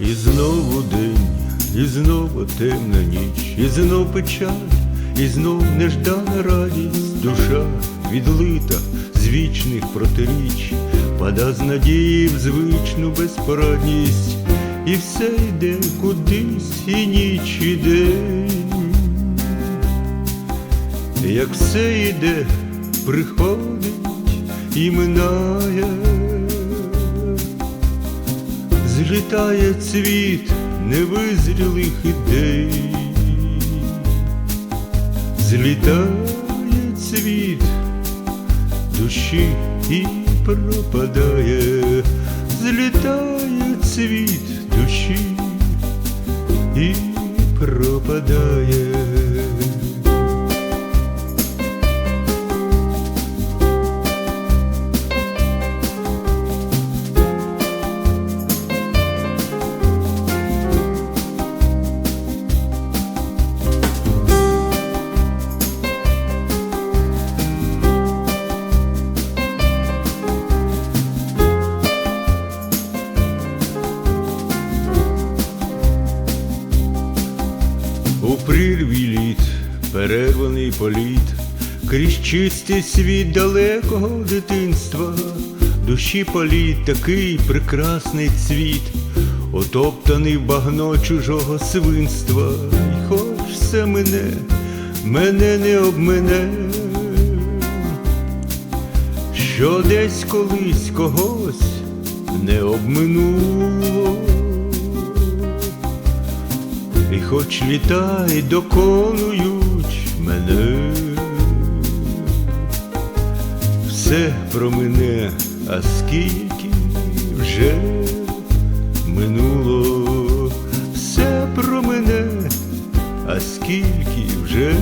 і знову день, і знову темна ніч, і знов печаль, і знов неждана радість, душа відлита з вічних протиріч, пада з надії в звичну безпорадність, і все йде кудись, і ніч і день. Як все йде, приходить і минає, злітає цвіт невизрілих ідей, злітає цвіт душі і пропадає, злітає цвіт душі і пропадає. Прірві літ, перерваний політ, крізь чистий світ далекого дитинства, душі політ такий прекрасний цвіт, отоптаний в багно чужого свинства, І хоч все мене, мене не обмене, що десь колись когось не обминуло. Хоч літа й доконують мене, все про мене, а скільки вже минуло, все про мене, а скільки вже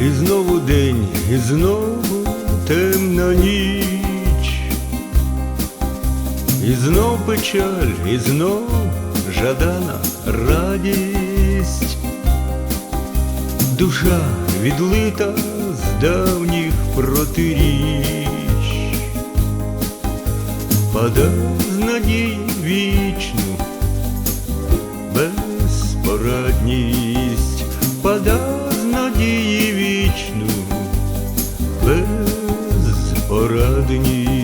І знову день, і знову темна ніч, і знов печаль, і знов жадана радість, душа відлита з давніх протиріч, пада з надії вічну, безпорадність, пада вічну, безпорадність.